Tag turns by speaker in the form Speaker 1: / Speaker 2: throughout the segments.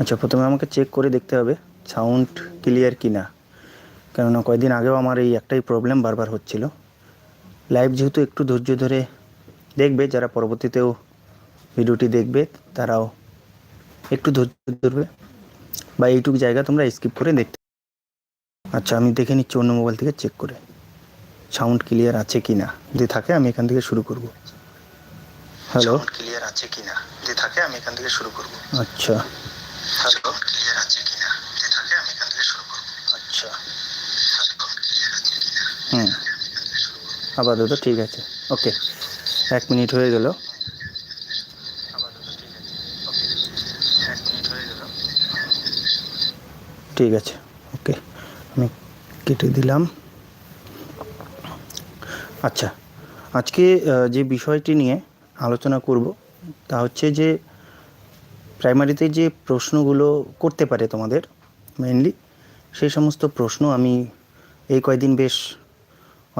Speaker 1: আচ্ছা প্রথমে আমাকে চেক করে দেখতে হবে সাউন্ড ক্লিয়ার কি না কেননা কয়েকদিন আগেও আমার এই একটাই প্রবলেম বারবার হচ্ছিল। লাইভ যেহেতু একটু ধৈর্য ধরে দেখবে যারা পরবর্তীতেও ভিডিওটি দেখবে তারাও একটু ধৈর্য ধরবে। বা এইটুকু জায়গা তোমরা স্কিপ করে দেখতে আচ্ছা আমি দেখে নিচ্ছি অন্য মোবাইল থেকে চেক করে। সাউন্ড ক্লিয়ার আছে কি না যদি থাকে আমি এখান থেকে শুরু করব। হ্যালো
Speaker 2: ক্লিয়ার আছে কি না যদি থাকে আমি এখান থেকে শুরু করব।
Speaker 1: আচ্ছা।
Speaker 2: হ্যালো ক্লিয়ার আছে কিনা? থাকে? আমি এখান থেকে শুরু করব।
Speaker 1: আচ্ছা। হুম। আপাতত ঠিক আছে। ওকে এক মিনিট হয়ে গেল।
Speaker 2: ঠিক আছে। ওকে এক মিনিট হয়ে গেল।
Speaker 1: ঠিক আছে। ওকে আমি কেটে দিলাম। আচ্ছা। আজকে যে বিষয়টি নিয়ে আলোচনা করব তা হচ্ছে যে প্রাইমারিতে যে প্রশ্নগুলো করতে পারে তোমাদের মেনলি সেই সমস্ত প্রশ্ন আমি এই কয়দিন বেশ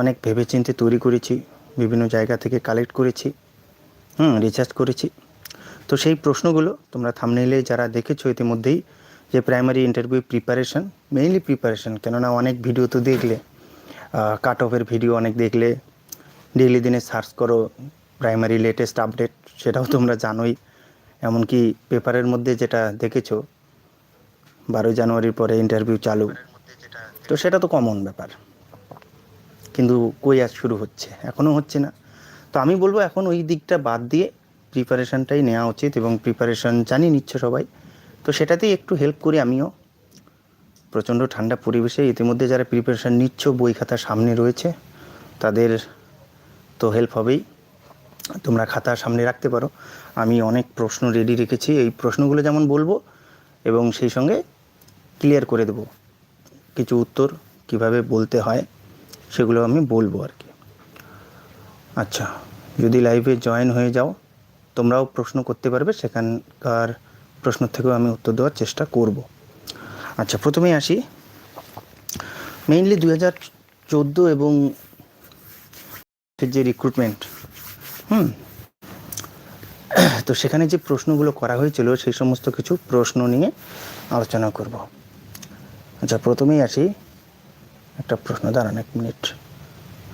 Speaker 1: অনেক ভেবেচিন্তে তৈরি করেছি, বিভিন্ন জায়গা থেকে কালেক্ট করেছি, হুম রিচার্জ করেছি। তো সেই প্রশ্নগুলো তোমরা থামনেইলে যারা দেখেছ ইতিমধ্যেই, যে primary interview preparation mainly preparation কেননা অনেক ভিডিও তো দেখলে কাট অফের ভিডিও অনেক দেখলে ডেইলি দিনে সার্চ করো প্রাইমারি লেটেস্ট আপডেট সেটাও তোমরা জানোই। এমনকি পেপারের মধ্যে যেটা দেখেছ, বারোই জানুয়ারির পরে ইন্টারভিউ চালু। তো সেটা তো কমন ব্যাপার। কিন্তু কই আজ শুরু হচ্ছে? এখনও হচ্ছে না। তো আমি বলব এখন ওই দিকটা বাদ দিয়ে প্রিপারেশনটাই নেওয়া উচিত এবং প্রিপারেশন জানি নিচ্ছ সবাই। তো সেটাতেই একটু হেল্প করি আমিও। প্রচণ্ড ঠান্ডা পরিবেশে ইতিমধ্যে যারা প্রিপারেশান নিচ্ছ, বই খাতা সামনে রয়েছে, তাদের তো হেল্প হবেই। তোমরা খাতা সামনে রাখতে পারো। আমি অনেক প্রশ্ন রেডি রেখেছি। এই প্রশ্নগুলো যেমন বলব এবং সেই সঙ্গে ক্লিয়ার করে দেবো। কিছু উত্তর কীভাবে বলতে হয় সেগুলো আমি বলব আর কি। আচ্ছা যদি লাইভে জয়েন হয়ে যাও, তোমরাও প্রশ্ন করতে পারবে। সেখানকার প্রশ্ন থেকেও আমি উত্তর দেওয়ার চেষ্টা করব। আচ্ছা প্রথমেই আসি। মেইনলি দু হাজার চোদ্দ এবং যে রিক্রুটমেন্ট হুম। তো সেখানে যে প্রশ্নগুলো করা হয়েছিল, সেই সমস্ত কিছু প্রশ্ন নিয়ে আলোচনা করব। আচ্ছা প্রথমেই আসি। একটা প্রশ্ন, দাঁড়ান এক মিনিট।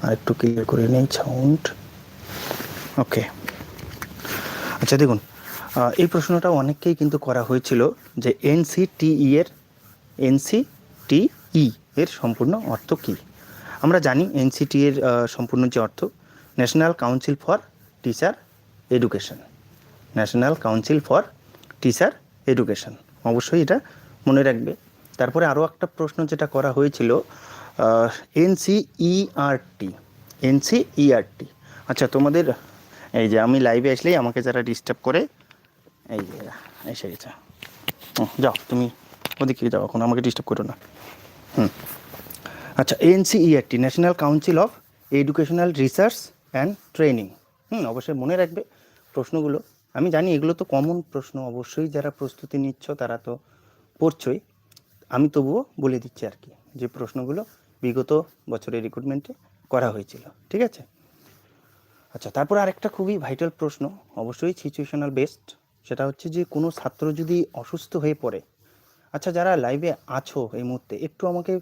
Speaker 1: আর একটু ক্লিয়ার করে নেই সাউন্ড ওকে আচ্ছা দেখুন এই প্রশ্নটা অনেককেই কিন্তু করা হয়েছিল যে এনসিটিই এর এনসিটিই এর সম্পূর্ণ অর্থ কী? আমরা জানি এনসিটি এর সম্পূর্ণ যে অর্থ national council for teacher education national council for teacher education অবশ্যই এটা মনে রাখবে। তারপরে আরও একটা প্রশ্ন যেটা করা হয়েছিল এনসিইআরটি এনসিইআরটি আচ্ছা তোমাদের এই যে আমি লাইভে আসলেই আমাকে যারা ডিস্টার্ব করে, এই যে এসে গেছে। যাও, তুমি ওদিকে যাও, এখন আমাকে ডিস্টার্ব করো না। হুম। আচ্ছা NCERT national council of educational research and training হুম, অবশ্যই মনে রাখবে প্রশ্নগুলো। আমি জানি এগুলো তো কমন প্রশ্ন, অবশ্যই যারা প্রস্তুতি নিচ্ছ তারা তো পড়ছই। আমি তবুও বলে দিচ্ছি আর কি যে প্রশ্নগুলো বিগত বছরের রিক্রুটমেন্টে করা হয়েছিল, ঠিক আছে? আচ্ছা তারপর আরেকটা খুবই ভাইটাল প্রশ্ন, অবশ্যই সিচুয়েশনাল বেসড সেটা হচ্ছে যে কোনো ছাত্র যদি অসুস্থ হয়ে পড়ে আচ্ছা যারা লাইভে আছো এই মুহূর্তে, একটু আমাকে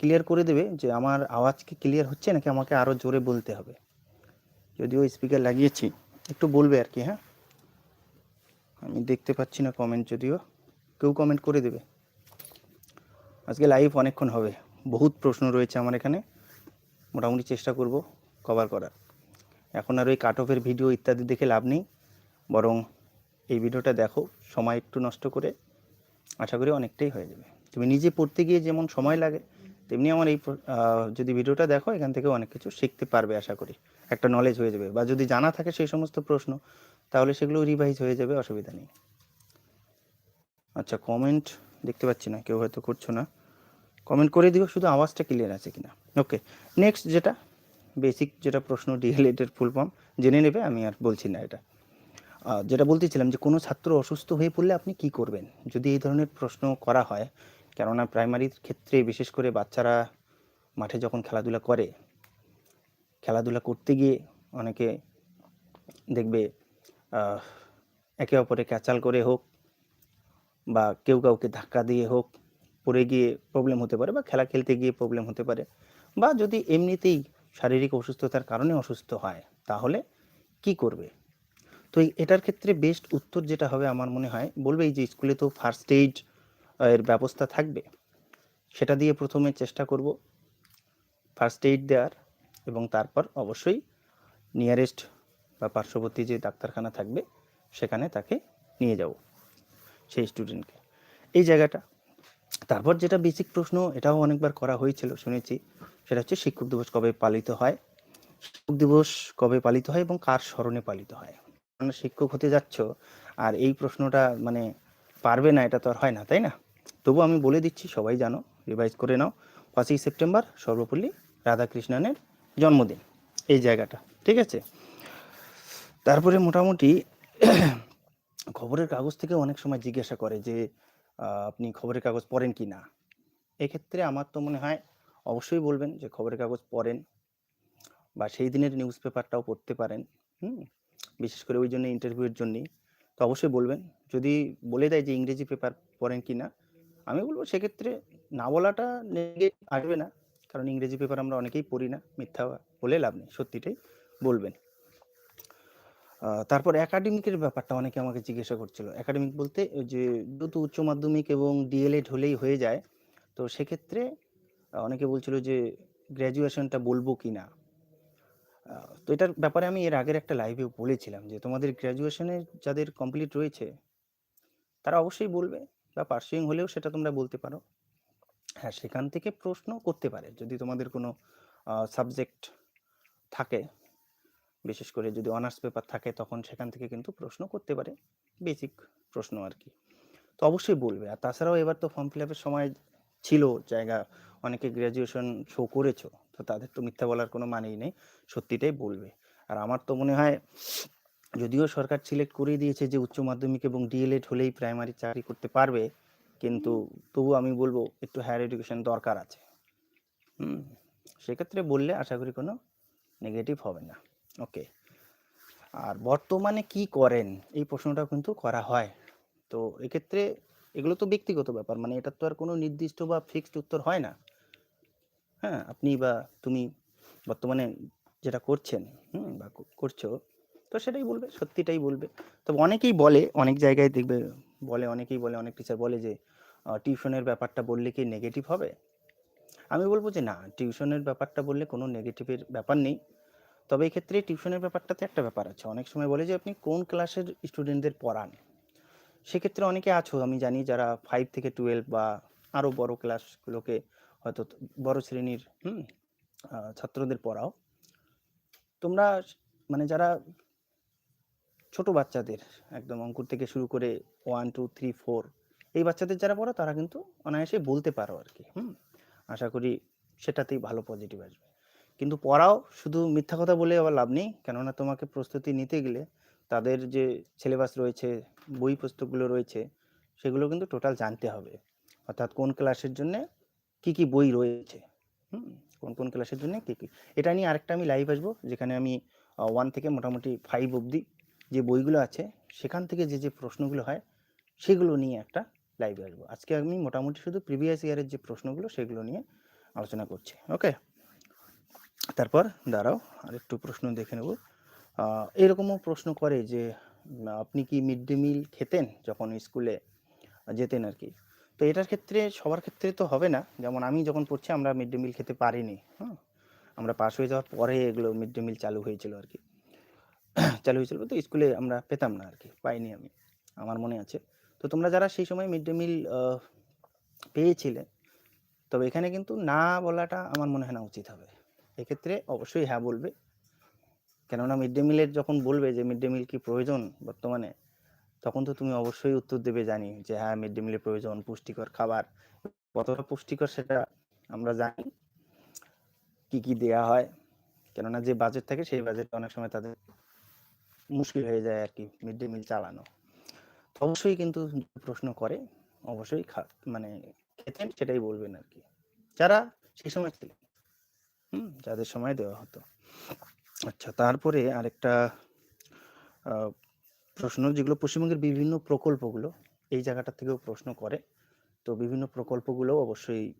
Speaker 1: ক্লিয়ার করে দেবে যে আমার আওয়াজ কি ক্লিয়ার হচ্ছে নাকি আমাকে আরও জোরে বলতে হবে? যদিও স্পিকার লাগিয়েছি, একটু বলবে আর কি হ্যাঁ? আমি দেখতে পাচ্ছি না কমেন্ট যদিও। কেউ কমেন্ট করে দেবে। আজকে লাইভ অনেকক্ষণ হবে। বহুত প্রশ্ন রয়েছে আমার এখানে। মোটামুটি চেষ্টা করব কভার করার। এখন আর ওই কাট অফের ভিডিও ইত্যাদি দেখে লাভ নেই। বরং এই ভিডিওটা দেখো, সময় একটু নষ্ট করে। আশা করি অনেকটাই হয়ে যাবে। তুমি নিজে পড়তে গিয়ে যেমন সময় লাগে, তেমনি আমার এই যদি ভিডিওটা দেখো, এখান থেকে অনেক কিছু শিখতে পারবে, আশা করি। একটা নলেজ হয়ে যাবে বা যদি জানা থাকে সেই সমস্ত প্রশ্ন, তাহলে সেগুলো রিভাইজ হয়ে যাবে, অসুবিধা নেই। আচ্ছা কমেন্ট দেখতে পাচ্ছি না, কেউ হয়তো করছ না। কমেন্ট করে দিও, শুধু আওয়াজটা ক্লিয়ার আছে কিনা। ওকে নেক্সট যেটা বেসিক যেটা প্রশ্ন ডিএলএডের ফুল ফর্ম জেনে নেবে, আমি আর বলছি না এটা। যেটা বলতেছিলাম যে কোনো ছাত্র অসুস্থ হয়ে পড়লে আপনি কি করবেন? যদি এই ধরনের প্রশ্ন করা হয়, কেননা প্রাইমারির ক্ষেত্রে বিশেষ করে বাচ্চারা মাঠে যখন খেলাধুলা করে খেলাধুলা করতে গিয়ে অনেকে দেখবে একে অপরে ক্যাচাল করে হোক বা কেউ কাউকে ধাক্কা দিয়ে হোক, পড়ে গিয়ে প্রবলেম হতে পারে বা খেলা খেলতে গিয়ে প্রবলেম হতে পারে বা যদি এমনিতেই শারীরিক অসুস্থতার কারণে অসুস্থ হয়, তাহলে কি করবে? তো এটার ক্ষেত্রে বেস্ট উত্তর যেটা হবে আমার মনে হয়, বলবে এই যে স্কুলে তো ফার্স্ট এইড এর ব্যবস্থা থাকবে। সেটা দিয়ে প্রথমে চেষ্টা করব ফার্স্ট এইড দেওয়ার। এবং তারপর অবশ্যই নিয়ারেস্ট বা পার্শ্ববর্তী যে ডাক্তারখানা থাকবে, সেখানে তাকে নিয়ে যাব সেই স্টুডেন্টকে এই জায়গাটা। তারপর যেটা বেসিক প্রশ্ন, এটাও অনেকবার করা হয়েছিল, শুনেছি। সেটা হচ্ছে শিক্ষক দিবস কবে পালিত হয়? শিক্ষক দিবস কবে পালিত হয় এবং কার স্মরণে পালিত হয়? শিক্ষক হতে যাচ্ছ, আর এই প্রশ্নটা মানে পারবে না, এটা তো আর হয় না, তাই না? তবু আমি বলে দিচ্ছি, সবাই জানো রিভাইজ করে নাও। পাঁচই সেপ্টেম্বর সর্বপল্লী রাধাকৃষ্ণনের জন্মদিন, এই জায়গাটা, ঠিক আছে? তারপরে মোটামুটি খবরের কাগজ থেকে অনেক সময় জিজ্ঞাসা করে যে আপনি খবরের কাগজ পড়েন কি না? এক্ষেত্রে আমার তো মনে হয়, অবশ্যই বলবেন যে খবরের কাগজ পড়েন বা সেই দিনের নিউজ পেপারটাও পড়তে পারেন, হুম? বিশেষ করে ওই জন্য ইন্টারভিউয়ের জন্যই। তো অবশ্যই বলবেন, যদি বলে দেয় যে ইংরেজি পেপার পড়েন কি না, আমি বলব সেক্ষেত্রে না বলাটা আসবে না। কারণ ইংরেজি পেপার আমরা অনেকেই পড়ি না, মিথ্যা বলে লাভ নেই, সত্যিটাই বলবেন। তারপর একাডেমিকের ব্যাপারটা অনেকে আমাকে জিজ্ঞাসা করছিল। একাডেমিক বলতে যে দ্রুত উচ্চ মাধ্যমিক এবং ডিএলএড হলেই হয়ে যায়, তো সেক্ষেত্রে অনেকে বলছিল যে গ্র্যাজুয়েশনটা বলব কি না। তো এটার ব্যাপারে আমি এর আগের একটা লাইভেও বলেছিলাম যে তোমাদের গ্র্যাজুয়েশনের যাদের কমপ্লিট রয়েছে, তারা অবশ্যই বলবে বা পার্সুইং হলেও সেটা তোমরা বলতে পারো। হ্যাঁ সেখান থেকে প্রশ্ন করতে পারে। যদি তোমাদের কোনো সাবজেক্ট থাকে, বিশেষ করে যদি অনার্স পেপার থাকে, তখন সেখান থেকে কিন্তু প্রশ্ন করতে পারে। বেসিক প্রশ্ন আর কি। তো অবশ্যই বলবে। আর তাছাড়াও এবার তো ফর্ম ফিল আপের সময় ছিল, জায়গা অনেকে গ্র্যাজুয়েশন শো করেছ, তো তাদের তো মিথ্যা বলার কোনো মানেই নেই। সত্যিটাই বলবে। আর আমার তো মনে হয়, যদিও সরকার সিলেক্ট করে দিয়েছে যে উচ্চ মাধ্যমিক এবং ডিএলএড হলেই প্রাইমারি চাকরি করতে পারবে কিন্তু তবু আমি বলব একটু হায়ার এডুকেশন দরকার আছে। হুম, সেক্ষেত্রে বললে আশা করি কোনো নেগেটিভ হবে না। ওকে আর বর্তমানে কি করেন? এই প্রশ্নটা কিন্তু করা হয়। তো এক্ষেত্রে এগুলো তো ব্যক্তিগত ব্যাপার মানে এটা তো আর কোনো নির্দিষ্ট বা ফিক্সড উত্তর হয় না। হ্যাঁ আপনি বা তুমি বর্তমানে যেটা করছেন, হুম, বা করছ, তো সেটাই বলবে, সত্যিটাই বলবে। তবে অনেকেই বলে, অনেক জায়গায় দেখবে বলে, অনেকেই বলে, অনেক টিচার বলে যে টিউশনের ব্যাপারটা বললে কি নেগেটিভ হবে? আমি বলব যে না, টিউশনের ব্যাপারটা বললে কোনো নেগেটিভের ব্যাপার নেই। তবে এই ক্ষেত্রে টিউশনের ব্যাপারটাতে একটা ব্যাপার আছে। অনেক সময় বলে যে, আপনি কোন ক্লাসের স্টুডেন্টদের পড়ান? সেক্ষেত্রে অনেকে আছো, আমি জানি যারা ফাইভ থেকে টুয়েলভ বা আরও বড় ক্লাসগুলোকে হয়তো বড় শ্রেণির ছাত্রদের পড়াও। তোমরা মানে যারা ছোট বাচ্চাদের একদম অঙ্কুর থেকে শুরু করে ওয়ান টু থ্রি ফোর এই বাচ্চাদের যারা পড়ো তারা কিন্তু অনায়াসে বলতে পারো আর কি, হুম? আশা করি সেটাতেই ভালো পজিটিভ আসবে। কিন্তু পড়াও শুধু মিথ্যা কথা বলে আবার লাভ নেই, কেননা তোমাকে প্রস্তুতি নিতে গেলে তাদের যে সিলেবাস রয়েছে, বই পুস্তকগুলো রয়েছে, সেগুলো কিন্তু টোটাল জানতে হবে। অর্থাৎ কোন ক্লাসের জন্য কি কি বই রয়েছে, হুম? কোন কোন ক্লাসের জন্য কি কি? এটা নিয়ে আরেকটা আমি লাইভ আসব, যেখানে আমি ওয়ান থেকে মোটামুটি ফাইভ অবধি যে বইগুলো আছে, সেখান থেকে যে যে প্রশ্নগুলো হয়, সেগুলো নিয়ে একটা লাইভে আসব। আজকে আমি মোটামুটি শুধু প্রিভিয়াস ইয়ারের যে প্রশ্নগুলো, সেগুলো নিয়ে আলোচনা করছি ওকে তারপর দাঁড়াও আর একটু প্রশ্ন দেখে নেব। এরকমও প্রশ্ন করে যে আপনি কি মিড ডে মিল খেতেন যখন স্কুলে যেতেন আর কি? তো এটার ক্ষেত্রে, সবার ক্ষেত্রে তো হবে না। যেমন আমি যখন পড়ছি, আমরা মিড ডে মিল খেতে পারিনি হ্যাঁ আমরা পাস হয়ে যাওয়ার পরে এগুলো মিড ডে মিল চালু হয়েছিল আর কি। চালু হয়েছিল তো স্কুলে আমরা পেতাম না আর কি পাইনি আমি, আমার মনে আছে। তো তোমরা যারা সেই সময় মিড ডে মিল পেয়েছিলে, তবে এখানে কিন্তু না বলাটা আমার মনে হয় না উচিত হবে। এক্ষেত্রে অবশ্যই হ্যাঁ বলবে। কেননা মিড ডে মিলের যখন বলবে যে মিড ডে মিল কি প্রয়োজন বর্তমানে, তখন তো তুমি অবশ্যই উত্তর দেবে জানি যে হ্যাঁ মিড ডে মিলের প্রয়োজন, পুষ্টিকর খাবার। কতটা পুষ্টিকর সেটা আমরা জানি, কি কি দেয়া হয়। কেননা যে বাজেট থাকে সেই বাজেট অনেক সময় তাদের মুশকিল হয়ে যায় আর কি মিড ডে মিল চালানো। অবশ্যই কিন্তু প্রশ্ন করে, অবশ্যই মানে খেতেন সেটাই বলবেন আর কি যারা সেই সময় ছিলেন, হুম, যাদের সময় দেওয়া হতো। আচ্ছা তারপরে আরেকটা প্রশ্ন যেগুলো পশ্চিমবঙ্গের বিভিন্ন প্রকল্পগুলো, এই জায়গাটা থেকেও প্রশ্ন করে। তো বিভিন্ন প্রকল্পগুলো অবশ্যই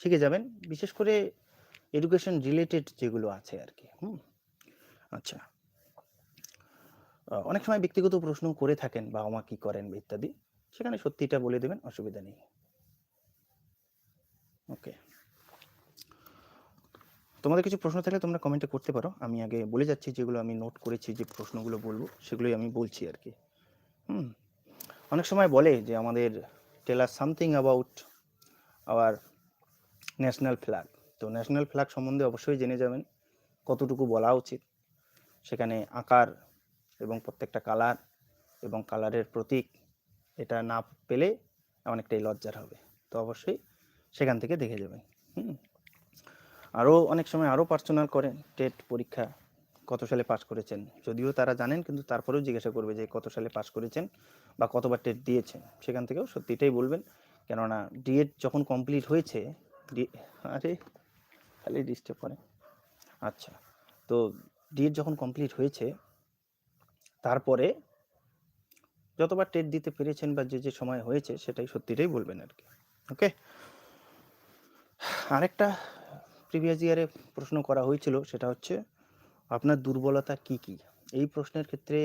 Speaker 1: শিখে যাবেন। বিশেষ করে এডুকেশন রিলেটেড যেগুলো আছে আর কি হুম। আচ্ছা অনেক সময় ব্যক্তিগত প্রশ্ন করে থাকেন, বা মা কি করেন? ইত্যাদি। সেখানে সত্যিটা বলে দেবেন, অসুবিধা নেই। ওকে। তোমাদের কিছু প্রশ্ন থাকলে তোমরা কমেন্টে করতে পারো। আমি আগে বলে যাচ্ছি যেগুলো আমি নোট করেছি, যে প্রশ্নগুলো বলব, সেগুলোই আমি বলছি আর কি হুম। অনেক সময় বলে যে আমাদের tell us something about our national flag তো ন্যাশনাল ফ্ল্যাগ সম্বন্ধে অবশ্যই জেনে যাবেন, কতটুকু বলা উচিত। সেখানে আকার এবং প্রত্যেকটা কালার এবং কালারের প্রতীক এটা না পেলে অনেকটাই লজ্জার হবে। তো অবশ্যই সেখান থেকে দেখে যাবেন। হুম। আরও অনেক সময় আরও পার্সোনাল করেন, টেট পরীক্ষা কত সালে পাস করেছেন, যদিও তারা জানেন কিন্তু তারপরেও জিজ্ঞাসা করবে যে কত সালে পাস করেছেন বা কতবার টেট দিয়েছেন। সেখান থেকেও সত্যিটাই বলবেন। কেননা ডিএড যখন কমপ্লিট হয়েছে আরে খালি ডিস্টার্ব করে। আচ্ছা তো ডিএড যখন কমপ্লিট হয়েছে তারপরে যতবার টেট দিতে পেরেছেন বা যে যে সময় হয়েছে, সেটাই সত্যিটাই বলবেন আর কি। ওকে আরেকটা প্রিভিয়াস ইয়ারে প্রশ্ন করা হয়েছিল, সেটা হচ্ছে, আপনার দুর্বলতা কি কি? এই প্রশ্নের ক্ষেত্রে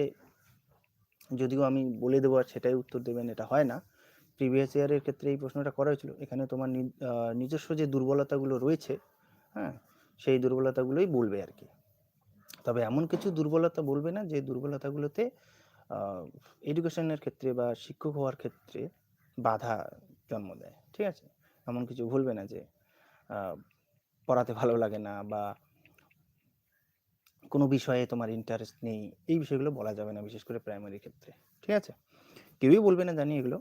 Speaker 1: যদিও আমি বলে দেবো আর সেটাই উত্তর দেবেন, এটা হয় না। প্রিভিয়াস ইয়ারের ক্ষেত্রে এই প্রশ্নটা করা হয়েছিল, এখানে তোমার নিজস্ব যে দুর্বলতাগুলো রয়েছে হ্যাঁ সেই দুর্বলতাগুলোই বলবে আর কি। তবে এমন কিছু দুর্বলতা বলবে না যে দুর্বলতাগুলোতে এডুকেশনের ক্ষেত্রে বা শিক্ষক হওয়ার ক্ষেত্রে বাধা জন্ম দেয়, ঠিক আছে? এমন কিছু ভুলবে না যে পড়াতে ভালো লাগে না বা কোনো বিষয়ে তোমার ইন্টারেস্ট নেই, এই বিষয়গুলো বলা যাবে না বিশেষ করে প্রাইমারি ক্ষেত্রে, ঠিক আছে? কেউই বলবে না জানি এগুলো।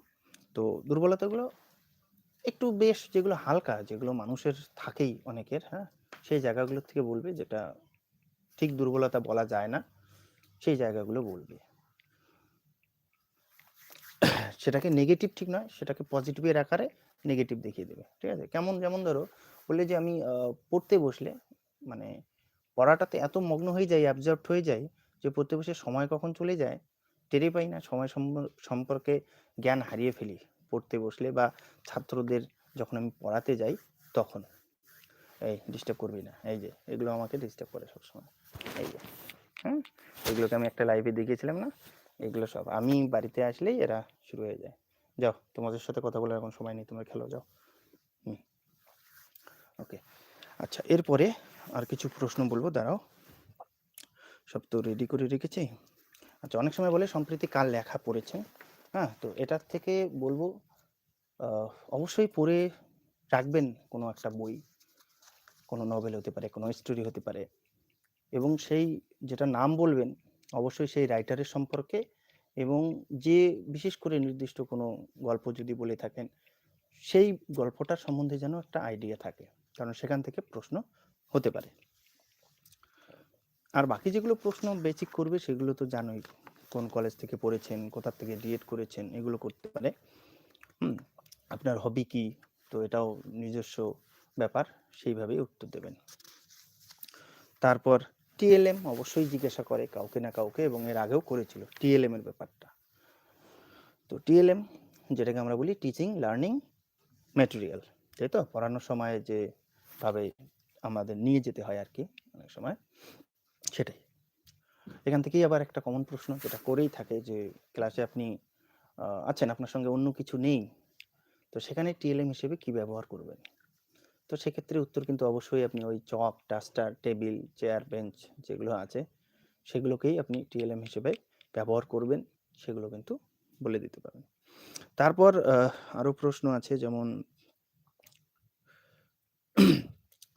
Speaker 1: তো দুর্বলতাগুলো একটু বেশ যেগুলো হালকা, যেগুলো মানুষের থাকেই অনেকের হ্যাঁ? সেই জায়গাগুলোর থেকে বলবে যেটা ঠিক দুর্বলতা বলা যায় না, সেই জায়গাগুলো বলবে। সেটাকে নেগেটিভ ঠিক নয়, সেটাকে পজিটিভের আকারে নেগেটিভ দেখিয়ে দেবে, ঠিক আছে? কেমন, যেমন ধরো, বললে যে আমি পড়তে বসলে মানে পড়াটাতে এত মগ্ন হয়ে যায় অ্যাবজর্ব হয়ে যায় যে পড়তে বসে সময় কখন চলে যায়, টেরই পাই না। সময় সম্পর্কে জ্ঞান হারিয়ে ফেলি পড়তে বসলে বা ছাত্রদের যখন আমি পড়াতে যাই, তখন। এই ডিস্টার্ব করবি না, এই যে, এগুলো আমাকে ডিস্টার্ব করে সবসময়। এই যে হ্যাঁ এগুলোকে আমি একটা লাইভে দেখিয়েছিলাম না? এগুলো সব। আমি বাড়িতে আসলেই এরা শুরু হয়ে যায়। যাও, তোমাদের সাথে কথা বলার এখন সময় নেই, তোমরা খেলো, যাও। হুম। ওকে। আচ্ছা এরপরে আর কিছু প্রশ্ন বলব, দাঁড়াও। সব তো রেডি করে রেখেছি। আচ্ছা অনেক সময় বলে সম্প্রতি কার লেখা পড়েছেন হ্যাঁ তো এটার থেকে বলব অবশ্যই পড়ে রাখবেন কোনো একটা বই। কোনো নভেল হতে পারে, কোনো স্টোরি হতে পারে। এবং সেই যেটা নাম বলবেন, অবশ্যই সেই রাইটারের সম্পর্কে এবং যে বিশেষ করে নির্দিষ্ট কোনো গল্প যদি বলে থাকেন, সেই গল্পটার সম্বন্ধে যেন একটা আইডিয়া থাকে। কারণ সেখান থেকে প্রশ্ন হতে পারে। আর বাকি যেগুলো প্রশ্ন বেসিক করবে, সেগুলো তো জানোই কোন কলেজ থেকে পড়েছেন, কোথা থেকে ডিএড করেছেন, এগুলো করতে পারে। হুম, আপনার হবি কি? তো এটাও নিজস্ব ব্যাপার, সেইভাবেই উত্তর দেবেন। তারপর টিএলএম অবশ্যই জিজ্ঞাসা করে কাউকে না কাউকে এবং এর আগেও করেছিল টিএলএম এর ব্যাপারটা। তো টিএলএম, যেটাকে আমরা বলি টিচিং, লার্নিং, ম্যাটেরিয়াল, তাই তো? পড়ানোর সময় যে ভাবে আমাদের নিয়ে যেতে হয় আর কি অনেক সময়, সেটাই। এখান থেকেই আবার একটা কমন প্রশ্ন যেটা করেই থাকে যে ক্লাসে আপনি আছেন, আপনার সঙ্গে অন্য কিছু নেই, তো সেখানে টিএলএম হিসেবে কি ব্যবহার করবেন? তো সেক্ষেত্রে উত্তর কিন্তু অবশ্যই আপনি ওই chalk duster, table, chair, bench যেগুলো আছে, সেগুলোকেই আপনি টিএলএম হিসেবে ব্যবহার করবেন, সেগুলো কিন্তু বলে দিতে পারেন তারপর আরও প্রশ্ন আছে যেমন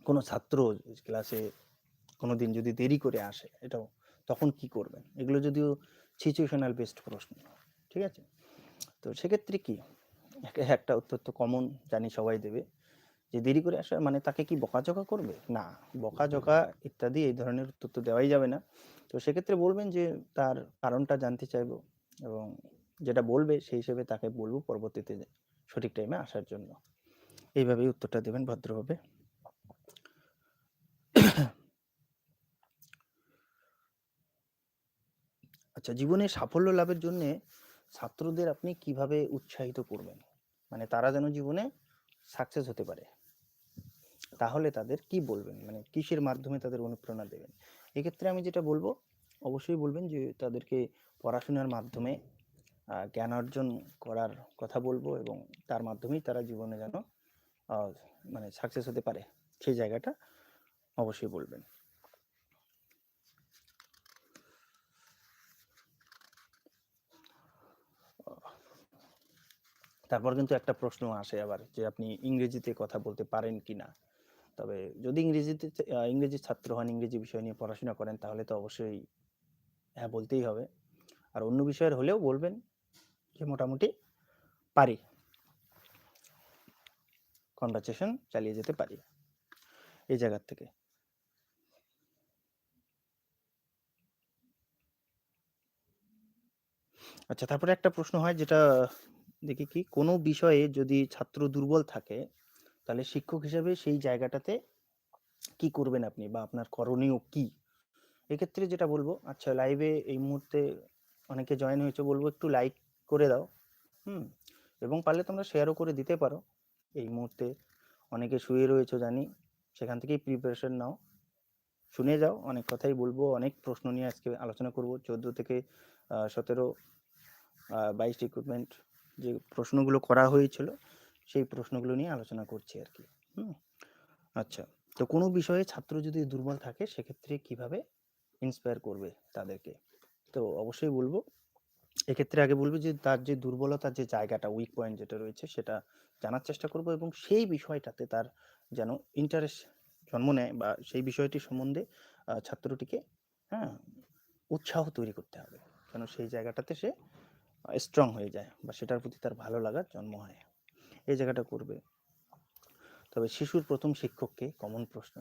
Speaker 1: কোনো ছাত্র ক্লাসে কোনো দিন যদি দেরি করে আসে, এটাও তখন কি করবেন? এগুলো যদিও সিচুয়েশনাল বেসড প্রশ্ন, ঠিক আছে? তো সেক্ষেত্রে কি? এক- একটা উত্তর তো কমন জানি সবাই দেবে। যে দেরি করে আসা মানে তাকে কি বকাঝকা করবে? না বকাঝকা ইত্যাদি এই ধরনের উত্তর তো দেওয়াই যাবে না। তো সেক্ষেত্রে বলবেন যে তার কারণটা জানতে চাইব এবং যেটা বলবে সেই হিসেবে তাকে বলব পরবর্তীতে সঠিক টাইমে আসার জন্য। এইভাবেই উত্তরটা দেবেন ভদ্রভাবে। আচ্ছা জীবনে সাফল্য লাভের জন্য ছাত্রদের আপনি কীভাবে উৎসাহিত করবেন? মানে তারা যেন জীবনে সাকসেস হতে পারে। তাহলে তাদের কি বলবেন? মানে কিসের মাধ্যমে তাদের অনুপ্রেরণা দেবেন? এক্ষেত্রে আমি যেটা বলব, অবশ্যই বলবেন যে তাদেরকে পড়াশোনার মাধ্যমে জ্ঞান অর্জন করার কথা বলব এবং তার মাধ্যমেই তারা জীবনে যেন মানে সাকসেস হতে পারে। সেই জায়গাটা অবশ্যই বলবেন। তারপর কিন্তু একটা প্রশ্ন আসে আবার যে আপনি ইংরেজিতে কথা বলতে পারেন কি না তবে যদি ইংরেজিতে ইংরেজি ছাত্র হন, ইংরেজি বিষয় নিয়ে পড়াশোনা করেন, তাহলে তো অবশ্যই হ্যাঁ বলতেই হবে। আর অন্য বিষয়ের হলেও বলবেন যে মোটামুটি পারি। কনভারসেশন চালিয়ে যেতে পারি এই জায়গার থেকে। আচ্ছা তারপরে একটা প্রশ্ন হয় যেটা দেখি কি, কোনো বিষয়ে যদি ছাত্র দুর্বল থাকে তাহলে শিক্ষক হিসেবে সেই জায়গাটাতে কি করবেন আপনি বা আপনার করণীয় কি? এক্ষেত্রে যেটা বলব আচ্ছা লাইভে এই মুহূর্তে অনেকে জয়েন হয়েছে বলব, একটু লাইক করে দাও, হুম? এবং পারলে তোমরা শেয়ারও করে দিতে পারো। এই মুহূর্তে অনেকে শুয়ে রয়েছে জানি, সেখান থেকেই প্রিপারেশন নাও। শুনে যাও, অনেক কথাই বলব, অনেক প্রশ্ন নিয়ে আজকে আলোচনা করব। চোদ্দ থেকে সতেরো বাইশ রিক্রুটমেন্ট যে প্রশ্নগুলো করা হয়েছিল সেই প্রশ্নগুলো নিয়ে আলোচনা করছি আর কি, হুম? আচ্ছা তো কোনো বিষয়ে ছাত্র যদি দুর্বল থাকে সেক্ষেত্রে কীভাবে ইন্সপায়ার করবে তাদেরকে? তো অবশ্যই বলব, এক্ষেত্রে আগে বলব যে তার যে দুর্বলতার যে জায়গাটা উইক পয়েন্ট যেটা রয়েছে সেটা জানার চেষ্টা করব এবং সেই বিষয়টাতে তার যেন ইন্টারেস্ট জন্ম নেয় বা সেই বিষয়টি সম্বন্ধে ছাত্রটিকে হ্যাঁ উৎসাহ তৈরি করতে হবে। যেন সেই জায়গাটাতে সে স্ট্রং হয়ে যায় বা সেটার প্রতি তার ভালো লাগার জন্ম হয়। এই জায়গাটা করবে। তবে শিশুর প্রথম শিক্ষককে কমন প্রশ্ন।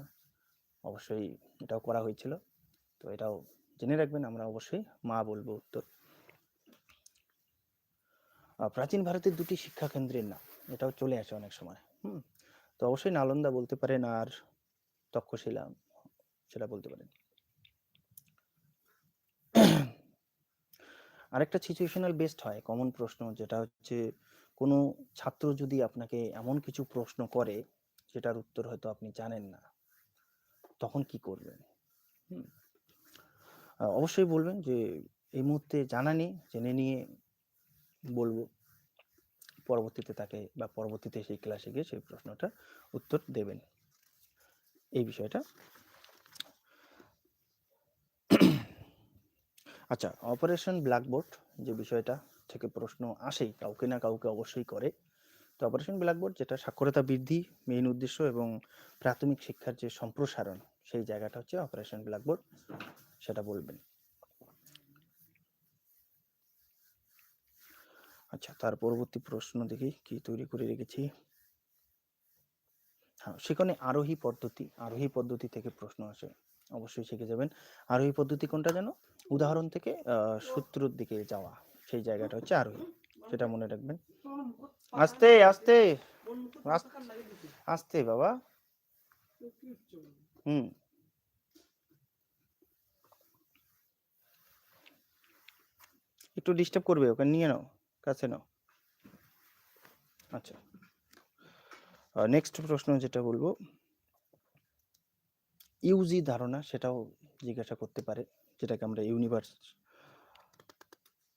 Speaker 1: অবশ্যই এটাও করা হয়েছিল। তো এটাও জেনে রাখবেন, আমরা অবশ্যই মা বলব উত্তর। প্রাচীন ভারতের দুটি শিক্ষা কেন্দ্রের নাম, এটাও চলে আসে অনেক সময়। হুম? তো অবশ্যই নালন্দা বলতে পারেন আর তক্ষশিলা, সেটা বলতে পারেন। আরেকটা সিচুয়েশনাল বেসড হয় কমন প্রশ্ন, যেটা হচ্ছে কোনো ছাত্র যদি আপনাকে এমন কিছু প্রশ্ন করে, যেটার উত্তর হয়তো আপনি জানেন না, তখন কি করবেন? অবশ্যই বলবেন যে, এই মুহূর্তে জানা নেই, জেনে নিয়ে বলব। পরবর্তীতে তাকে বা পরবর্তীতে সেই ক্লাসে গিয়ে সেই প্রশ্নটা উত্তর দেবেন। এই বিষয়টা। আচ্ছা অপারেশন ব্ল্যাকবোর্ড যে বিষয়টা থেকে প্রশ্ন আসেই, কাউকে না কাউকে অবশ্যই করে। তো অপারেশন ব্ল্যাকবোর্ড যেটা সাক্ষরতা বৃদ্ধি মেইন উদ্দেশ্য এবং প্রাথমিক শিক্ষার যে সম্প্রসারণ, সেই জায়গাটা হচ্ছে অপারেশন ব্ল্যাকবোর্ড সেটা বলবেন। আচ্ছা তার পরবর্তী প্রশ্ন দেখি, কি তৈরি করে রেখেছি? হ্যাঁ সেখানে আরোহী পদ্ধতি আরোহী পদ্ধতি থেকে প্রশ্ন আসে। অবশ্যই শিখে যাবেন। আরোহী পদ্ধতি কোনটা যেন উদাহরণ থেকে সূত্রর দিকে যাওয়া। সেই জায়গাটা হচ্ছে আরোহী। সেটা মনে রাখবেন। আস্তে আস্তে আস্তে বাবা। হুম। একটু ডিস্টার্ব করবে, ওকে নিয়ে নাও, কাছে নাও। আচ্ছা। নেক্সট প্রশ্ন যেটা বলব ইউজি ধারণা সেটাও জিজ্ঞাসা করতে পারে, যেটাকে আমরা ইউনিভার্স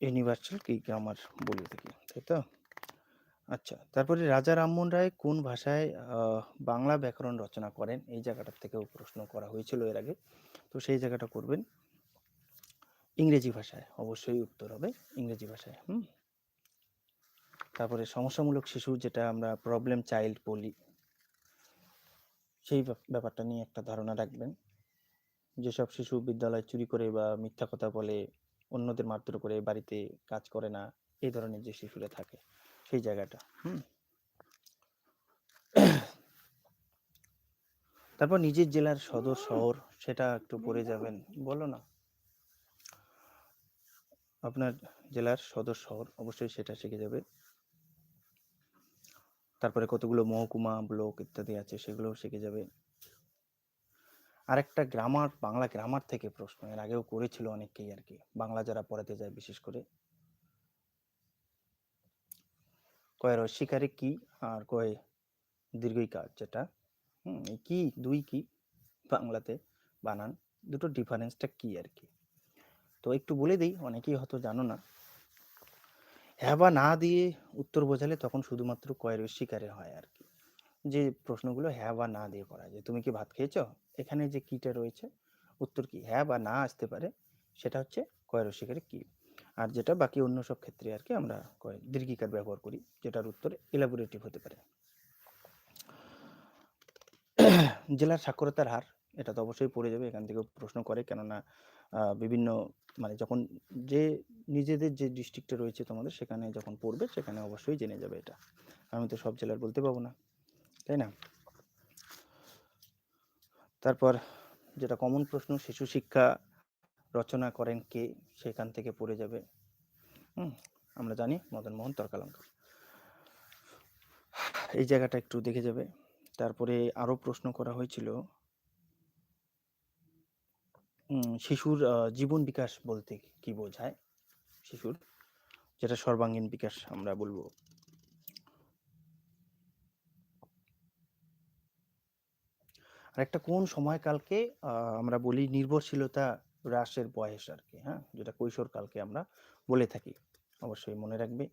Speaker 1: ইউনিভার্সাল কি গ্রামার বলে থাকি, তাই তো? আচ্ছা তারপরে রাজা রামমোহন রায় কোন ভাষায় বাংলা ব্যাকরণ রচনা করেন? এই জায়গাটার থেকেও প্রশ্ন করা হয়েছিল এর আগে। তো সেই জায়গাটা করবেন। ইংরেজি ভাষায়, অবশ্যই উত্তর হবে ইংরেজি ভাষায়, হুম? তারপরে সমস্যামূলক শিশু যেটা আমরা প্রবলেম চাইল্ড বলি, সেই ব্যাপ- ব্যাপারটা নিয়ে একটা ধারণা রাখবেন। যেসব শিশু বিদ্যালয় চুরি করে বা মিথ্যা কথা বলে অন্যদের মারধর করে বাড়িতে কাজ করে না, এই ধরনের যে শিশুরা থাকে, সেই জায়গাটা, হুম? তারপর নিজের জেলার সদর শহর, সেটা একটু পড়ে যাবেন, বলো না? আপনার জেলার সদর শহর, অবশ্যই সেটা শিখে যাবে। তারপরে কতগুলো মহকুমা, ব্লক ইত্যাদি আছে, সেগুলোও শিখে যাবে। আরেকটা গ্রামার, বাংলা গ্রামার থেকে প্রশ্ন। এর আগেও করেছিল অনেকেই আর কি। বাংলা যারা পড়াতে যায় বিশেষ করে। কয়ের অস্বীকারে কি আর কয় দীর্ঘই কাজ যেটা? হুম কি, দুই কি বাংলাতে বানান, দুটো ডিফারেন্সটা কি আর কি? তো একটু বলে দিই, অনেকেই হয়তো জানো না। হ্যাঁ বা না দিয়ে উত্তর বোঝালে তখন শুধুমাত্র কয়ের অস্বীকারে হয় আর কি। যে প্রশ্নগুলো হ্যাঁ বা না দিয়ে করা যায়। তুমি কি ভাত খেয়েছো? এখানে যে কিটা রয়েছে, উত্তর কি হ্যাঁ বা না আসতে পারে, সেটা হচ্ছে কয়ের অস্বীকারে কি আর যেটা বাকি অন্য সব ক্ষেত্রে আর কি আমরা কয় দীর্ঘিকার ব্যবহার করি, যেটার উত্তর এলাবোরেটিভ হতে পারে। জেলার সাক্ষরতার হার, এটা তো অবশ্যই পড়ে যাবে, এখান থেকে প্রশ্ন করে, কেননা বিভিন্ন মানে যখন যে, নিজেদের যে ডিস্ট্রিক্টে রয়েছে তোমাদের, সেখানে যখন পড়বে, সেখানে অবশ্যই জেনে যাবে এটা। আমি তো সব জেলার বলতে পাবো না, তাই না? তারপর যেটা কমন প্রশ্ন, শিশু শিক্ষা রচনা করেন কে? সেখান থেকে পড়ে যাবে। হুম, আমরা জানি মদন মোহন তর্কালঙ্কার এই জায়গাটা একটু দেখে যাবে। তারপরে আরও প্রশ্ন করা হয়েছিল শিশুর জীবন বিকাশ বলতে কি বোঝায়? শিশুর, যেটা সর্বাঙ্গীন বিকাশ আমরা বলব। আর একটা কোন সময়কালকে আমরা বলি নির্ভরশীলতা হ্রাসের বয়স আর কি হ্যাঁ? যেটা কৈশোরকালকে আমরা বলে থাকি, অবশ্যই মনে রাখবে।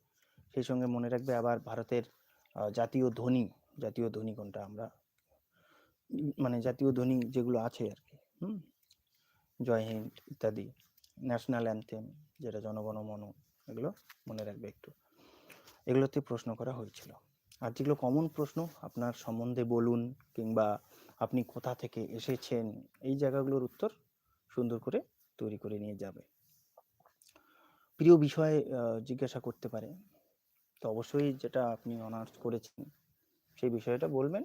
Speaker 1: সেই সঙ্গে মনে রাখবে আবার ভারতের জাতীয় ধ্বনি জাতীয় ধ্বনি কোনটা আমরা মানে জাতীয় ধ্বনি যেগুলো আছে আর কি হুম? জয় হিন্দ ইত্যাদি, ন্যাশনাল অ্যান্থেম, যেটা জনগণমন এগুলো মনে রাখবে একটু। এগুলোতে প্রশ্ন করা হয়েছিল। আর যেগুলো কমন প্রশ্ন, আপনার সম্বন্ধে বলুন কিংবা আপনি কোথা থেকে এসেছেন, এই জায়গাগুলোর উত্তর সুন্দর করে তৈরি করে নিয়ে যাবে। প্রিয় বিষয়ে জিজ্ঞাসা করতে পারে, তো অবশ্যই যেটা আপনি অনার্স করেছেন, সেই বিষয়টা বলবেন।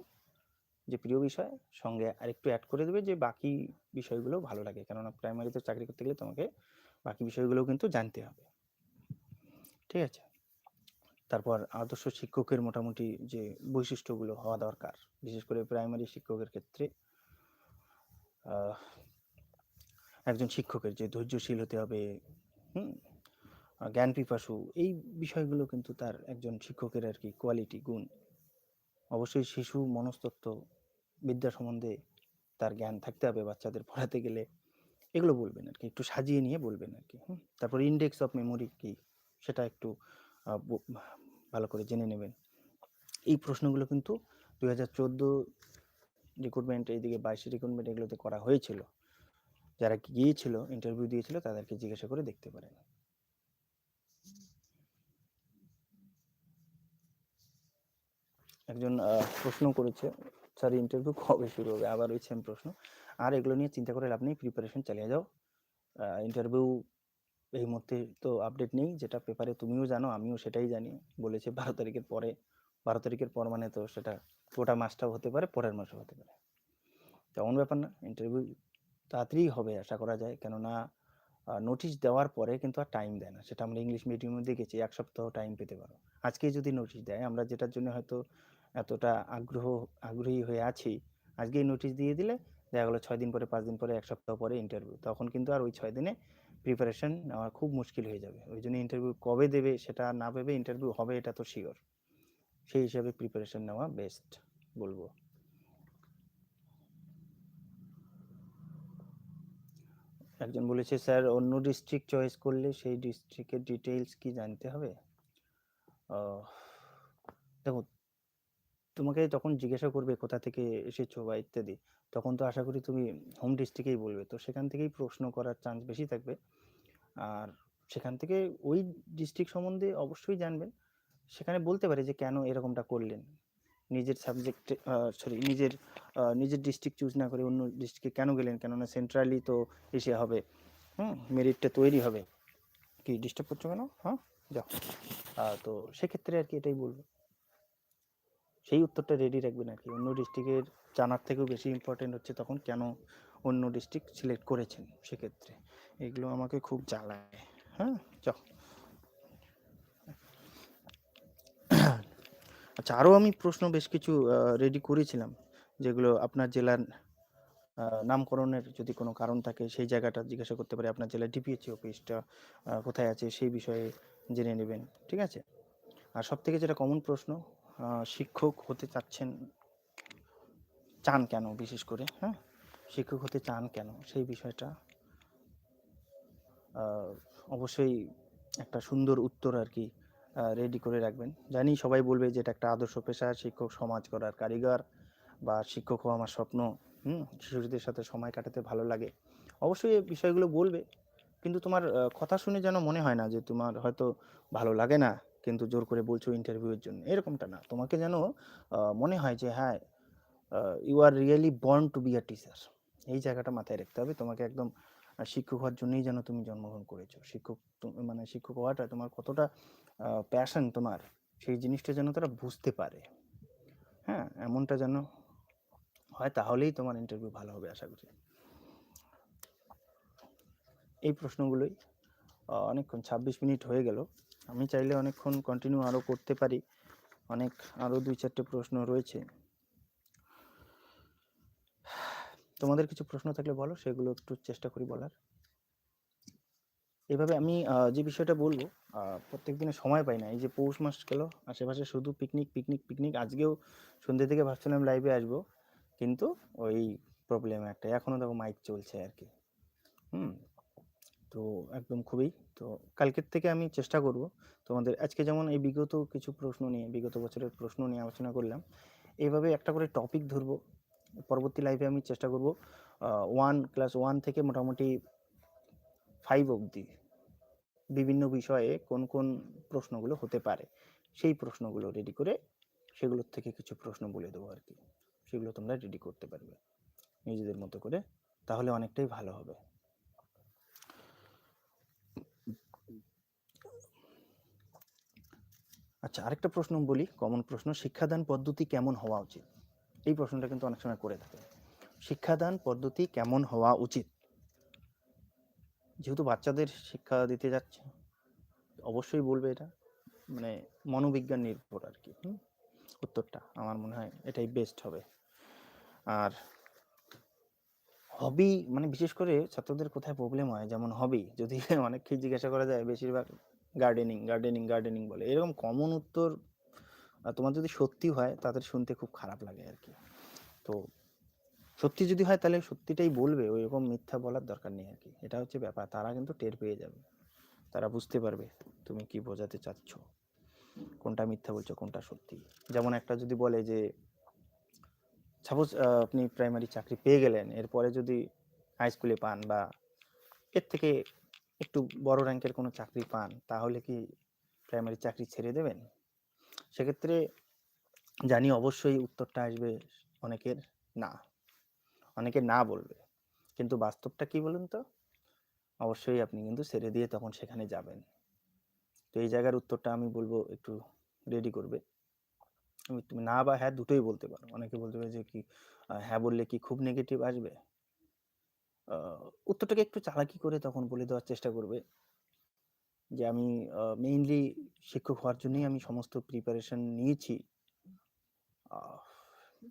Speaker 1: যে প্রিয় বিষয়, সঙ্গে আরেকটু অ্যাড করে দেবে যে বাকি বিষয়গুলো ভালো লাগে, কেননা প্রাইমারিতে চাকরি করতে গেলে তোমাকে বাকি বিষয়গুলোও কিন্তু জানতে হবে। ঠিক আছে? তারপর আদর্শ শিক্ষকের মোটামুটি যে বৈশিষ্ট্যগুলো হওয়া দরকার, বিশেষ করে প্রাইমারি শিক্ষকের ক্ষেত্রে একজন শিক্ষকের যে ধৈর্যশীল হতে হবে, হুম জ্ঞান পিপাসু, এই বিষয়গুলো কিন্তু তার একজন শিক্ষকের আর কি কোয়ালিটি গুণ অবশ্যই শিশু মনস্তত্ত্ব বিদ্যা সম্বন্ধে তার জ্ঞান থাকতে হবে বাচ্চাদের পড়াতে গেলে এগুলো বলবেন আর কি, একটু সাজিয়ে নিয়ে বলবেন আর কি, হুম। তারপর ইন্ডেক্স অফ মেমোরি কি, সেটা একটু ভালো করে জেনে নেবেন। এই প্রশ্নগুলো কিন্তু দুই হাজার চোদ্দ রিক্রুটমেন্ট এইদিকে বাইশে রিক্রুটমেন্ট এগুলোতে করা হয়েছিল। যারা গিয়েছিল ইন্টারভিউ দিয়েছিল, তাদেরকে জিজ্ঞাসা করে দেখতে পারেন। একজন প্রশ্ন করেছে, স্যার ইন্টারভিউ কবে শুরু হবে? আবার ওই সেম প্রশ্ন। আর এগুলো নিয়ে চিন্তা করে লাভ নেই প্রিপারেশন চালিয়ে যাও। ইন্টারভিউ এই মুহূর্তে তো আপডেট নেই। যেটা পেপারে তুমিও জানো, আমিও সেটাই জানি। বলেছে বারো তারিখের পরে, বারো তারিখের পর মানে তো সেটা গোটা মাসটাও হতে পারে, পরের মাসও হতে পারে। তেমন ব্যাপার না ইন্টারভিউ তাড়াতাড়ি হবে আশা করা যায়। কেননা নোটিশ দেওয়ার পরে কিন্তু আর টাইম দেয় না। সেটা আমরা ইংলিশ মিডিয়ামে দেখেছি, এক সপ্তাহ টাইম পেতে পারো। আজকে যদি নোটিশ দেয়, আমরা যেটার জন্য হয়তো এতটা আগ্রহ, আগ্রহী হয়ে আছি, আজকেই নোটিশ দিয়ে দিলে দেখা গেলো ছয় দিন পরে, পাঁচ দিন পরে, এক সপ্তাহ পরে ইন্টারভিউ তখন কিন্তু আর ওই ছয় দিনে প্রিপারেশন নেওয়া খুব মুশকিল হয়ে যাবে। ওই জন্য ইন্টারভিউ কবে দেবে সেটা না ভেবে ইন্টারভিউ হবে এটা তো শিওর সেই হিসাবে প্রিপারেশন নেওয়া বেস্ট বলব। একজন বলেছে, স্যার, অন্য ডিস্ট্রিক্ট চয়েস করলে সেই ডিস্ট্রিক্টের ডিটেইলস কি জানতে হবে? দেখো তোমাকে তখন জিজ্ঞাসা করবে, কোথা থেকে এসেছ বা ইত্যাদি? তখন তো আশা করি তুমি হোম ডিস্ট্রিক্টেই বলবে। তো সেখান থেকেই প্রশ্ন করার চান্স বেশি থাকবে। আর সেখান থেকে ওই ডিস্ট্রিক্ট সম্বন্ধে অবশ্যই জানবেন। সেখানে বলতে পারে যে, কেন এরকমটা করলেন? নিজের সাবজেক্টে সরি নিজের নিজের ডিস্ট্রিক্ট চুজ না করে অন্য ডিস্ট্রিক্টে কেন গেলেন? কেননা সেন্ট্রালি তো এসে হবে। হুম মেরিটটা তৈরি হবে। কি ডিস্টার্ব করছ কেন? হ্যাঁ যাও। তো সেক্ষেত্রে আর কি এটাই বলব। সেই উত্তরটা রেডি রাখবেন আর কি অন্য ডিস্ট্রিক্টের জানার থেকেও বেশি ইম্পর্টেন্ট হচ্ছে তখন কেন অন্য ডিস্ট্রিক্ট সিলেক্ট করেছেন সেক্ষেত্রে। এগুলো আমাকে খুব জ্বালায়। হ্যাঁ যাও। আচ্ছা আরও আমি প্রশ্ন বেশ কিছু রেডি করেছিলাম, যেগুলো আপনার জেলার নামকরণের যদি কোনো কারণ থাকে, সেই জায়গাটা জিজ্ঞাসা করতে পারে। আপনার জেলার ডিপিএইচসি অফিসটা কোথায় আছে সেই বিষয়ে জেনে নেবেন, ঠিক আছে? আর সব থেকে যেটা কমন প্রশ্ন শিক্ষক হতে চাচ্ছেন, চান কেন বিশেষ করে হ্যাঁ? শিক্ষক হতে চান কেন? সেই বিষয়টা অবশ্যই একটা সুন্দর উত্তর আর কি রেডি করে রাখবেন। জানি সবাই বলবে যে এটা একটা আদর্শ পেশা, শিক্ষক সমাজ করার কারিগর বা শিক্ষক হওয়া আমার স্বপ্ন, হুম? শিশুদের সাথে সময় কাটাতে ভালো লাগে। অবশ্যই এই বিষয়গুলো বলবে, কিন্তু তোমার কথা শুনে যেন মনে হয় না যে তোমার হয়তো ভালো লাগে না। কিন্তু জোর করে বলছো ইন্টারভিউয়ের জন্য। এরকমটা না। তোমাকে যেন মনে হয় যে হ্যাঁ you are really born to be a teacher এই জায়গাটা মাথায় রাখতে হবে। তোমাকে একদম শিক্ষক হওয়ার জন্যই যেন তুমি জন্মগ্রহণ করেছ। শিক্ষক মানে শিক্ষক হওয়াটা তোমার কতটা প্যাশন তোমার, সেই জিনিসটা যেন তারা বুঝতে পারে। হ্যাঁ এমনটা যেন হয়, তাহলেই তোমার ইন্টারভিউ ভালো হবে, আশা করি। এই প্রশ্নগুলোই অনেকক্ষণ, ছাব্বিশ মিনিট হয়ে গেল। আমি চাইলে অনেকক্ষণ কন্টিনিউ আরও করতে পারি। অনেক আরও দুই চারটে প্রশ্ন রয়েছে। তোমাদের কিছু প্রশ্ন থাকলে বলো, সেগুলো একটু চেষ্টা করি বলার। এভাবে আমি যে বিষয়টা বলব প্রত্যেক দিনে সময় পাই না। এই যে পৌষ মাস গেল, আশেপাশে শুধু পিকনিক পিকনিক পিকনিক আজকেও সন্ধ্যে থেকে ভাবছিলাম লাইভে আসব, কিন্তু ওই প্রবলেম একটা। এখনও দেখো মাইক চলছে আর কি। হুম? তো একদম খুবই। তো কালকের থেকে আমি চেষ্টা করব। তোমাদের আজকে যেমন এই বিগত কিছু প্রশ্ন নিয়ে, বিগত বছরের প্রশ্ন নিয়ে আলোচনা করলাম এইভাবে একটা করে টপিক ধরবো। পরবর্তী লাইভে আমি চেষ্টা করব ওয়ান ক্লাস ওয়ান থেকে মোটামুটি ফাইভ অবধি বিভিন্ন বিষয়ে কোন কোন প্রশ্নগুলো হতে পারে, সেই প্রশ্নগুলো রেডি করে সেগুলোর থেকে কিছু প্রশ্ন বলে দেবো আর কি সেগুলো তোমরা রেডি করতে পারবে। নিজেদের মতো করে, তাহলে অনেকটাই ভালো হবে। আচ্ছা আরেকটা প্রশ্ন বলি কমন প্রশ্ন, শিক্ষাদান পদ্ধতি কেমন হওয়া উচিত? এই প্রশ্নটা কিন্তু অনেক সময় করে থাকে। শিক্ষাদান পদ্ধতি কেমন হওয়া উচিত? যেহেতু বাচ্চাদের শিক্ষা দিতে যাচ্ছে, অবশ্যই বলবে এটা। মানে মনোবিজ্ঞান নির্ভর আর কি? উত্তরটা আমার মনে হয় এটাই বেস্ট হবে। আর হবি মানে বিশেষ করে ছাত্রদের কোথায় প্রবলেম হয়? যেমন হবি যদি অনেককেই জিজ্ঞাসা করা যায়, বেশিরভাগ গার্ডেনিং গার্ডেনিং গার্ডেনিং বলে। এরকম কমন উত্তর তোমার যদি সত্যি হয়, তাদের শুনতে খুব খারাপ লাগে আর কি তো সত্যি যদি হয়, তাহলে সত্যিটাই বলবে, ওইরকম মিথ্যা বলার দরকার নেই আর কি এটা হচ্ছে ব্যাপার, তারা কিন্তু টের পেয়ে যাবে। তারা বুঝতে পারবে তুমি কি বোঝাতে চাচ্ছ, কোনটা মিথ্যা বলছো, কোনটা সত্যি। যেমন একটা যদি বলে যে সাপোজ আপনি প্রাইমারি চাকরি পেয়ে গেলেন, এরপরে যদি হাই স্কুলে পান বা এর থেকে একটু বড় র্যাঙ্কের কোনো চাকরি পান, তাহলে কি প্রাইমারি চাকরি ছেড়ে দেবেন? সেক্ষেত্রে জানি অবশ্যই উত্তরটা আসবে অনেকের না, অনেকে না বলবে। কিন্তু বাস্তবটা কি বলুন তো? অবশ্যই আপনি কিন্তু ছেড়ে দিয়ে তখন সেখানে যাবেন। তো এই জায়গার উত্তরটা আমি বলব একটু রেডি করবে। তুমি না বা হ্যাঁ দুটোই বলতে পারো। অনেকে বলতে পারে যে কি হ্যাঁ বললে কি খুব নেগেটিভ আসবে? উত্তরটাকে একটু চালাকি করে তখন বলে দেওয়ার চেষ্টা করবে। যে আমি মেইনলি শিক্ষক হওয়ার জন্যই আমি সমস্ত প্রিপারেশন নিয়েছি।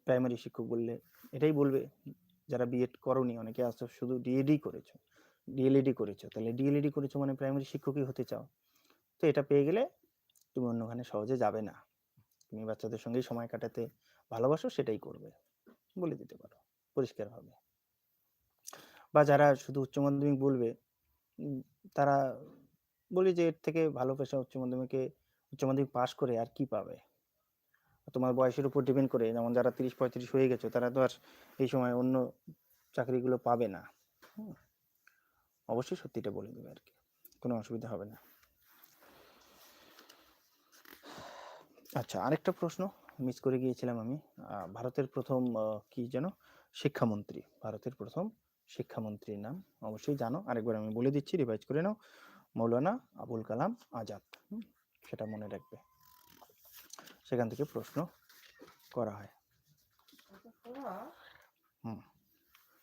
Speaker 1: প্রাইমারি শিক্ষক বললে এটাই বলবে, যারা বিএড করনি, অনেকে আসো শুধু ডিএডি করেছ ডিএলএডি করেছ, তাহলে ডিএলএডি করেছ মানে প্রাইমারি শিক্ষকই হতে চাও। তো এটা পেয়ে গেলে তুমি অন্যখানে সহজে যাবে না। তুমি বাচ্চাদের সঙ্গেই সময় কাটাতে ভালোবাসো, সেটাই করবে। বলে দিতে পারো, পরিষ্কারভাবে। বা যারা শুধু উচ্চ মাধ্যমিক বলবে তারা বলি যে এর থেকে ভালো পেশা উচ্চ মাধ্যমিকে, উচ্চ মাধ্যমিক পাশ করে আর কি পাবে? তোমার বয়সের উপর ডিপেন্ড করে, যেমন যারা তিরিশ পঁয়ত্রিশ হয়ে গেছে, তারা তো আর এই সময় অন্য চাকরিগুলো পাবে না। অবশ্যই সত্যিটা বলে দেবে আর কি, কোনো অসুবিধা হবে না। আচ্ছা আরেকটা প্রশ্ন মিস করে গিয়েছিলাম আমি ভারতের প্রথম কি যেন? শিক্ষামন্ত্রী, ভারতের প্রথম শিক্ষামন্ত্রীর নাম অবশ্যই জানো। আরেকবার আমি বলে দিচ্ছি রিভাইজ করে নাও। মৌলানা আবুল কালাম আজাদ সেটা মনে রাখবে। সেখান থেকে প্রশ্ন করা হয়। হুম,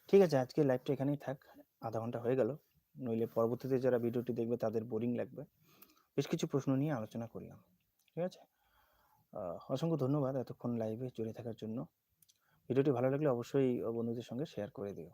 Speaker 1: ঠিক আছে, আজকে লাইভটা এখানেই থাক। আধা ঘণ্টা হয়ে গেল। নইলে পরবর্তীতে যারা ভিডিওটি দেখবে, তাদের বোরিং লাগবে। বেশ কিছু প্রশ্ন নিয়ে আলোচনা করলাম, ঠিক আছে? অসংখ্য ধন্যবাদ এতক্ষণ লাইভে জুড়ে থাকার জন্য। ভিডিওটি ভালো লাগলে অবশ্যই বন্ধুদের সঙ্গে শেয়ার করে দিও।